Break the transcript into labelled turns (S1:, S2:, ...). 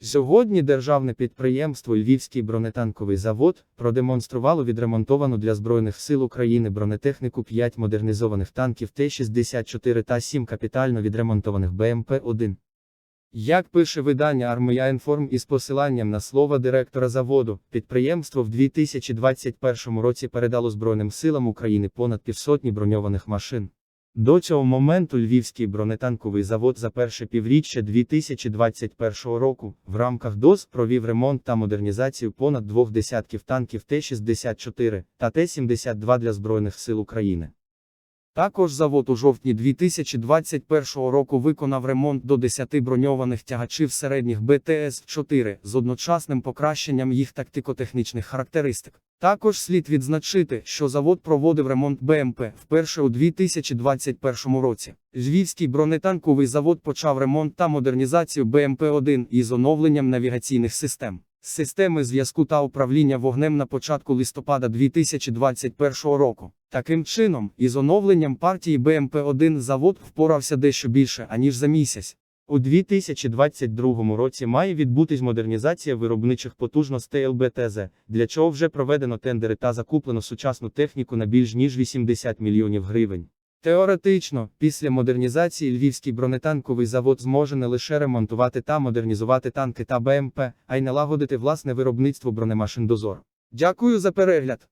S1: Сьогодні державне підприємство Львівський бронетанковий завод продемонструвало відремонтовану для Збройних сил України бронетехніку 5 модернізованих танків Т-64 та 7 капітально відремонтованих БМП-1. Як пише видання Армія Інформ із посиланням на слова директора заводу, підприємство в 2021 році передало Збройним силам України понад півсотні броньованих машин. До цього моменту Львівський бронетанковий завод за перше півріччя 2021 року в рамках ДОЗ провів ремонт та модернізацію понад двох десятків танків Т-64 та Т-72 для Збройних сил України. Також завод у жовтні 2021 року виконав ремонт до 10 броньованих тягачів середніх БТС-4 з одночасним покращенням їх тактико-технічних характеристик. Також слід відзначити, що завод проводив ремонт БМП вперше у 2021 році. Львівський бронетанковий завод почав ремонт та модернізацію БМП-1 із оновленням навігаційних систем. Системи зв'язку та управління вогнем на початку листопада 2021 року. Таким чином, із оновленням партії БМП-1 завод впорався дещо більше, аніж за місяць. У 2022 році має відбутись модернізація виробничих потужностей ЛБТЗ, для чого вже проведено тендери та закуплено сучасну техніку на більш ніж 80 мільйонів гривень. Теоретично, після модернізації Львівський бронетанковий завод зможе не лише ремонтувати та модернізувати танки та БМП, а й налагодити власне виробництво бронемашин дозор. Дякую за перегляд!